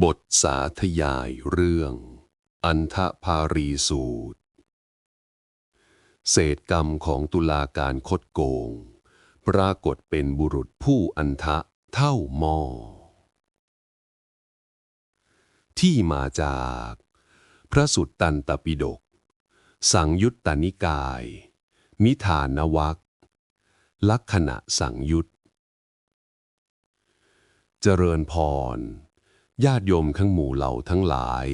บทสาธยายเรื่อง อันทภารีสูตร เศษกรรมของตุลาการคดโกง ปรากฏเป็นบุรุษผู้อันทะเท่าหมอที่มาจาก พระสุตตันตปิฎกสังยุตตนิกายมิฐานวักลักษณะสังยุตเจริญพร ญาติโยมข้างหมู่เหล่าทั้งหลาย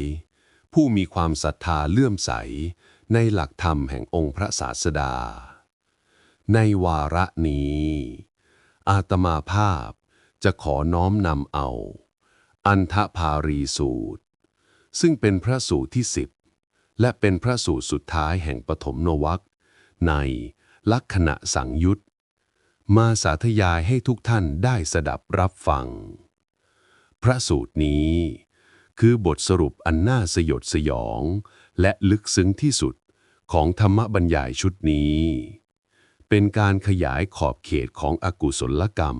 ผู้มีความศรัทธาเลื่อมใสในหลักธรรมแห่งองค์พระศาสดา ในวาระนี้ อาตมาภาพจะขอน้อมนำเอา อันทภารีสูตร ซึ่งเป็นพระสูตรที่สิบและเป็นพระสูตรสุดท้ายแห่งปฐมนวักในลักษณะสังยุตมาสาธยายให้ทุกท่านได้สดับรับฟัง พระสูตรนี้ คือบทสรุปอันน่าสยดสยอง และลึกซึ้งที่สุดของธรรมบรรยายชุดนี้ เป็นการขยายขอบเขตของอกุศลกรรม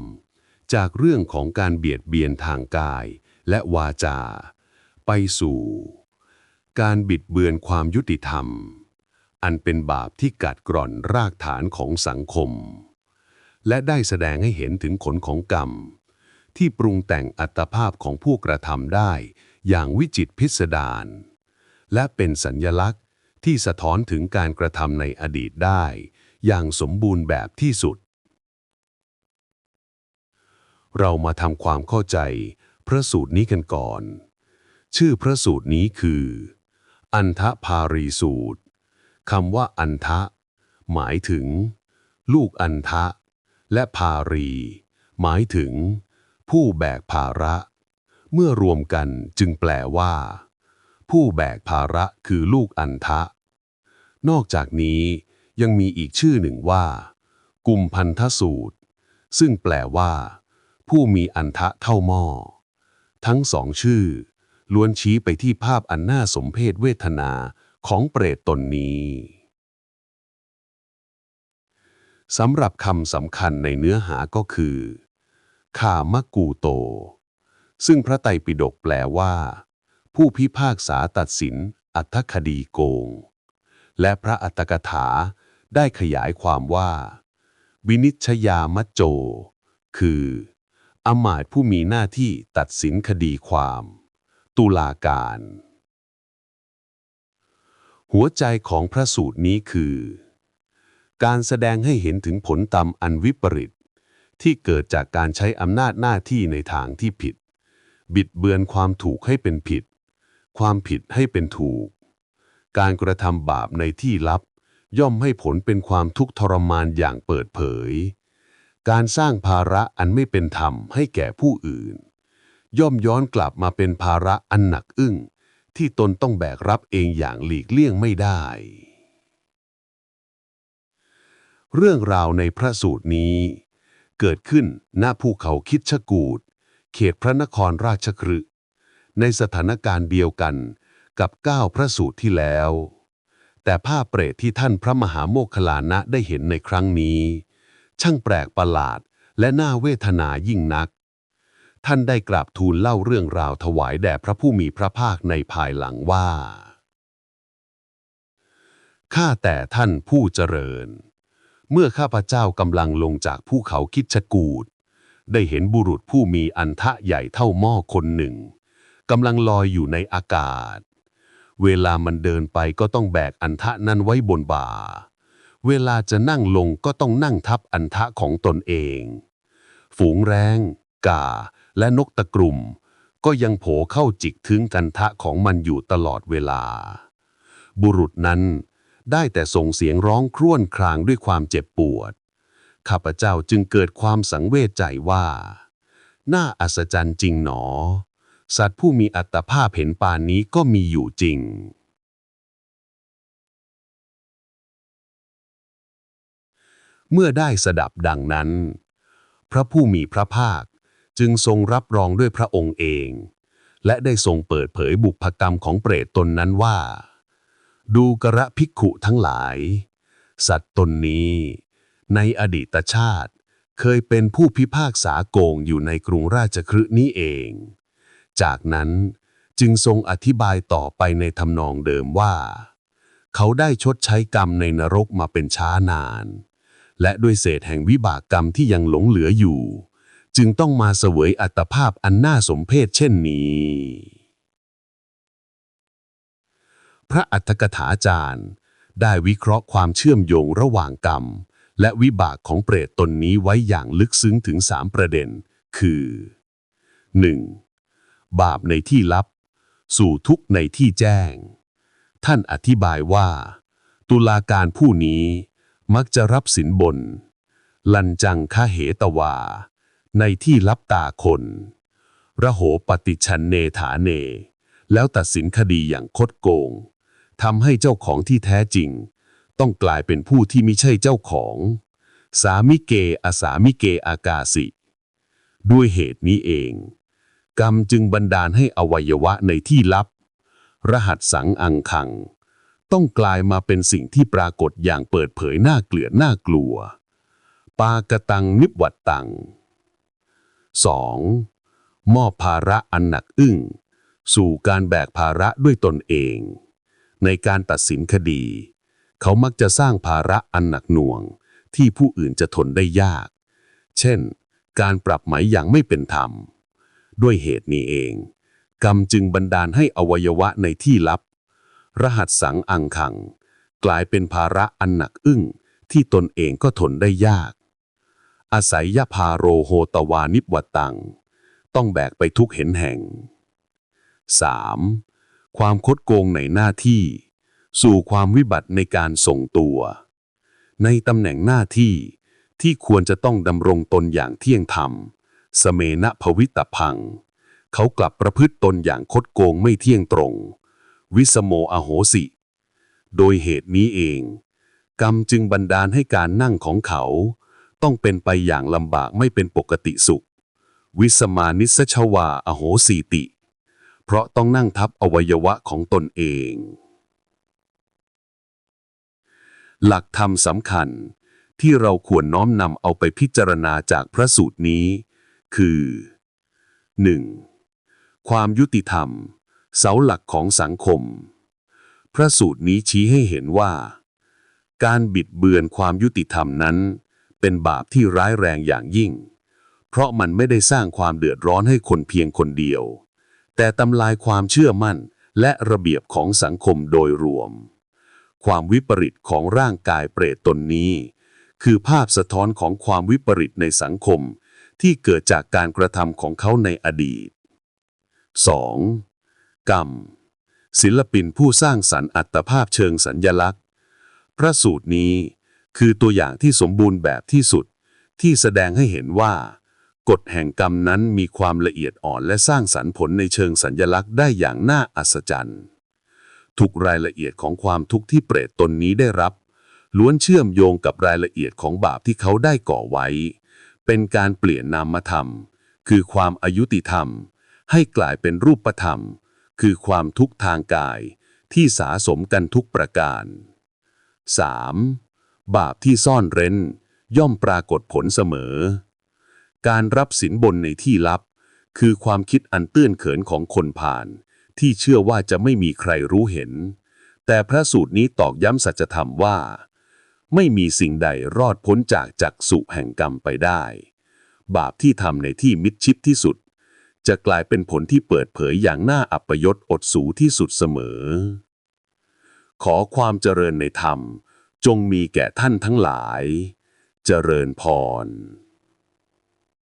จากเรื่องของการเบียดเบียนทางกายและวาจา ไปสู่ การบิดเบือนความยุติธรรม อันเป็นบาปที่กัดกร่อนรากฐานของสังคม และได้แสดงให้เห็นถึงผลของกรรม ที่ปรุงแต่งอัตภาพของผู้กระทำได้ อย่างวิจิตพิสดารและเป็นสัญญลักษณ์ที่สะท้อนถึงการกระทำในอดีตได้ อย่างสมบูรณ์แบบที่สุด เรามาทำความเข้าใจพระสูตรนี้กันก่อน ชื่อพระสูตรนี้คือ อันทภารีสูตรคำว่าอันทะ หมายถึง ลูกอันทะ และภารี หมายถึง ผู้แบกภาระ เมื่อรวมกันจึงแปลว่า ผู้แบกภาระคือลูกอันทะ นอกจากนี้ยังมีอีกชื่อหนึ่งว่า กุมพันธสูตร ซึ่งแปลว่า ผู้มีอันทะเท่าหม้อ ทั้งสองชื่อ ล้วนชี้ไปที่ภาพอันน่าสมเพชเวทนาของเปรตตนนี้สำหรับคำสำคัญในเนื้อหาก็คือ คามกูโต ซึ่งพระไตรปิฎกแปลว่า ผู้พิพากษาตัดสิน อัตคดีโกง และพระอัตถกถาได้ขยายความว่า วินิชยามโจ คืออำมาตย์ผู้มีหน้าที่ตัดสินคดีความ ตุลาการ หัวใจของพระสูตรนี้คือ การแสดงให้เห็นถึงผลตามอันวิปริต ที่เกิดจากการใช้อำนาจหน้าที่ในทางที่ผิด บิดเบือนความถูกให้เป็นผิด ความผิดให้เป็นถูก การกระทำบาปในที่ลับ ย่อมให้ผลเป็นความทุกข์ทรมานอย่างเปิดเผย การสร้างภาระอันไม่เป็นธรรมให้แก่ผู้อื่น ย่อมย้อนกลับมาเป็นภาระอันหนักอึ้ง ที่ตนต้องแบกรับเองอย่างหลีกเลี่ยงไม่ได้เรื่องราวในพระสูตรนี้ เกิดขึ้นณภูเขาคิดชกูดเขตพระนครราชคฤห์ในสถานการณ์เดียวกันกับเก้าพระสูตรที่แล้ว แต่ภาพเปรตที่ท่านพระมหาโมคคลานะได้เห็นในครั้งนี้ ช่างแปลกประหลาดและน่าเวทนายิ่งนัก ท่านได้กราบทูลเล่าเรื่องราวถวายแด่พระผู้มีพระภาคในภายหลังว่า ข้าแต่ท่านผู้เจริญ เมื่อข้าพเจ้ากำลังลงจากภูเขาคิดชกูด ได้เห็นบุรุษผู้มีอันทะใหญ่เท่าหม้อคนหนึ่งกำลังลอยอยู่ในอากาศ เวลามันเดินไปก็ต้องแบกอันทะนั้นไว้บนบ่า เวลาจะนั่งลงก็ต้องนั่งทับอันทะของตนเอง ฝูงแรง กา และนกตะกลุ่ม ก็ยังโผเข้าจิกถึงกันทะของมันอยู่ตลอดเวลา บุรุษนั้น ได้แต่ส่งเสียงร้องครวญครางด้วยความเจ็บปวด ข้าพเจ้าจึงเกิดความสังเวชใจว่า น่าอัศจรรย์จริงหนอ สัตว์ผู้มีอัตภาพเห็นปานนี้ก็มีอยู่จริง เมื่อได้สดับดังนั้น พระผู้มีพระภาคจึงทรงรับรองด้วยพระองค์เอง และได้ทรงเปิดเผยบุพกรรมของเปรตตนนั้นว่า ดูกระภิกขุทั้งหลาย สัตว์ตนนี้ ในอดีตชาติเคยเป็นผู้พิพากษาโกงอยู่ในกรุงราชคฤห์นี้เอง จากนั้นจึงทรงอธิบายต่อไปในทำนองเดิมว่า เขาได้ชดใช้กรรมในนรกมาเป็นช้านาน และด้วยเศษแห่งวิบากกรรมที่ยังหลงเหลืออยู่ จึงต้องมาเสวยอัตภาพอันน่าสมเพชเช่นนี้ พระอัฏฐกถาจารย์ ได้วิเคราะห์ความเชื่อมโยงระหว่างกรรม และวิบากของเปรตตนนี้ไว้อย่างลึกซึ้งถึงสามประเด็น คือ 1. บาปในที่ลับ สู่ทุกในที่แจ้ง ท่านอธิบายว่า ตุลาการผู้นี้มักจะรับสินบน ลันจังคาเหตวา ในที่ลับตาคน ระโหปฏิชันเนฐาเน แล้วตัดสินคดีอย่างคดโกง ทำให้เจ้าของที่แท้จริง ต้องกลายเป็นผู้ที่ไม่ใช่เจ้าของ สามิเกอาสามิเกอากาสิด้วยเหตุนี้เอง กรรมจึงบันดาลให้อวัยวะในที่ลับ รหัสสังอังคัง ต้องกลายมาเป็นสิ่งที่ปรากฏอย่างเปิดเผยน่าเกลียดน่ากลัว ปากตังนิบวัตตัง 2. มอบภาระอันหนักอึ้ง สู่การแบกภาระด้วยตนเอง ในการตัดสินคดี เขามักจะสร้างภาระอันหนักหน่วง ที่ผู้อื่นจะทนได้ยาก เช่น การปรับไหมอย่างไม่เป็นธรรม ด้วยเหตุนี้เอง กรรมจึงบันดาลให้อวัยวะในที่ลับ รหัสสังอังคัง กลายเป็นภาระอันหนักอึ้งที่ตนเองก็ทนได้ยาก อาศัยยพาโรโหตวานิบวตตัง ต้องแบกไปทุกเห็นแห่ง 3. ความคดโกงในหน้าที่ สู่ความวิบัติในการส่งตัว ในตำแหน่งหน้าที่ที่ควรจะต้องดำรงตนอย่างเที่ยงธรรม สเมณภวิตพัง เขากลับประพฤติตนอย่างคดโกงไม่เที่ยงตรง วิสโมอโหสิ โดยเหตุนี้เอง กรรมจึงบันดาลให้การนั่งของเขา ต้องเป็นไปอย่างลำบากไม่เป็นปกติสุข วิสมานิสชวาอโหสีติ เพราะต้องนั่งทับอวัยวะของตนเอง หลักธรรมสำคัญที่เราควรน้อมนำเอาไปพิจารณาจากพระสูตรนี้ คือ 1. ความยุติธรรม เสาหลักของสังคม พระสูตรนี้ชี้ให้เห็นว่า การบิดเบือนความยุติธรรมนั้น เป็นบาปที่ร้ายแรงอย่างยิ่ง เพราะมันไม่ได้สร้างความเดือดร้อนให้คนเพียงคนเดียว แต่ทำลายความเชื่อมั่นและระเบียบของสังคมโดยรวม ความวิปริตของร่างกายเปรตตนนี้ คือภาพสะท้อนของความวิปริตในสังคม ที่เกิดจากการกระทำของเขาในอดีต 2. กรรม ศิลปินผู้สร้างสรรค์อัตภาพเชิงสัญญลักษณ์ พระสูตรนี้คือตัวอย่างที่สมบูรณ์แบบที่สุดที่แสดงให้เห็นว่า กฎแห่งกรรมนั้นมีความละเอียดอ่อนและสร้างสรรค์ผลในเชิงสัญญลักษณ์ได้อย่างน่าอัศจรรย์ ทุกรายละเอียดของความทุกข์ที่เปรตตนนี้ได้รับ ล้วนเชื่อมโยงกับรายละเอียดของบาปที่เขาได้ก่อไว้ เป็นการเปลี่ยนนามธรรม คือความอายุติธรรม ให้กลายเป็นรูปธรรม คือความทุกข์ทางกาย ที่สาสมกันทุกประการ 3. บาปที่ซ่อนเร้น ย่อมปรากฏผลเสมอ การรับสินบนในที่ลับ คือความคิดอันเตื้อนเขินของคนผ่าน ที่เชื่อว่าจะไม่มีใครรู้เห็น แต่พระสูตรนี้ตอกย้ำสัจธรรมว่า ไม่มีสิ่งใดรอดพ้นจากจักสุแห่งกรรมไปได้ บาปที่ทำในที่มิดชิดที่สุด จะกลายเป็นผลที่เปิดเผยอย่างน่าอัปยศอดสูที่สุดเสมอ ขอความเจริญในธรรม จงมีแก่ท่านทั้งหลาย เจริญพร